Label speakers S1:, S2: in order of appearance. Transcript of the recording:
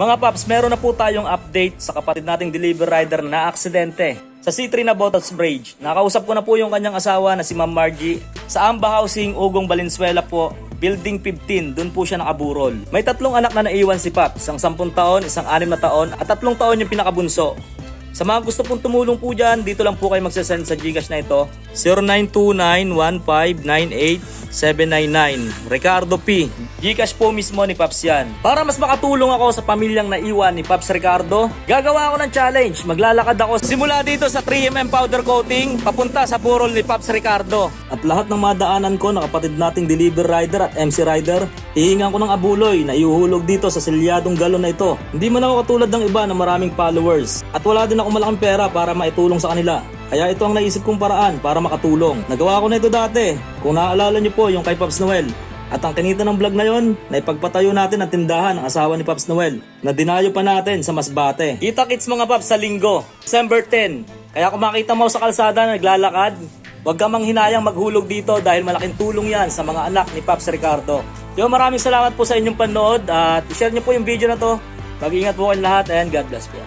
S1: Mga paps, meron na po tayong update sa kapatid nating delivery rider na naaksidente sa C3 na Botas Bridge. Nakausap ko na po yung kanyang asawa na si Ma'am Margie sa Amba Housing, Ugong, Valenzuela po. Building 15, doon po siya nakaburol. May tatlong anak na naiwan si Paps, isang 10 taon, isang 6 na taon, at tatlong taon yung pinakabunso. Sa mga gusto pong tumulong po dyan, dito lang po kayo magsasend sa Gcash na ito. 0929-1598-799. Ricardo P. Gcash po mismo ni Paps yan. Para mas makatulong ako sa pamilyang naiwan ni Paps Ricardo, gagawa ako ng challenge. Maglalakad ako simula dito sa 3mm powder coating, papunta sa burol ni Paps Ricardo. At lahat ng madaanan ko na kapatid nating delivery rider at MC rider, hihingan ko ng abuloy na iuhulog dito sa selyadong galon na ito. Hindi man ako katulad ng iba na maraming followers. At wala din ako malaking pera para maitulong sa kanila. Kaya ito ang naisip kong paraan para makatulong. Nagawa ko na ito dati. Kung naaalala niyo po yung kay Pops Noel. At ang kinita ng vlog na yon, na ipagpatayo natin ang tindahan ng asawa ni Pops Noel na dinayo pa natin sa Masbate. Kita kits mga Pops sa linggo, December 10. Kaya kung makita mo sa kalsada na naglalakad, huwag ka mang hinayang maghulog dito dahil malaking tulong yan sa mga anak ni Pops Ricardo. Yo, maraming salamat po sa inyong panood at i-share niyo po yung video na to. Mag-ingat po kayong lahat and God bless po.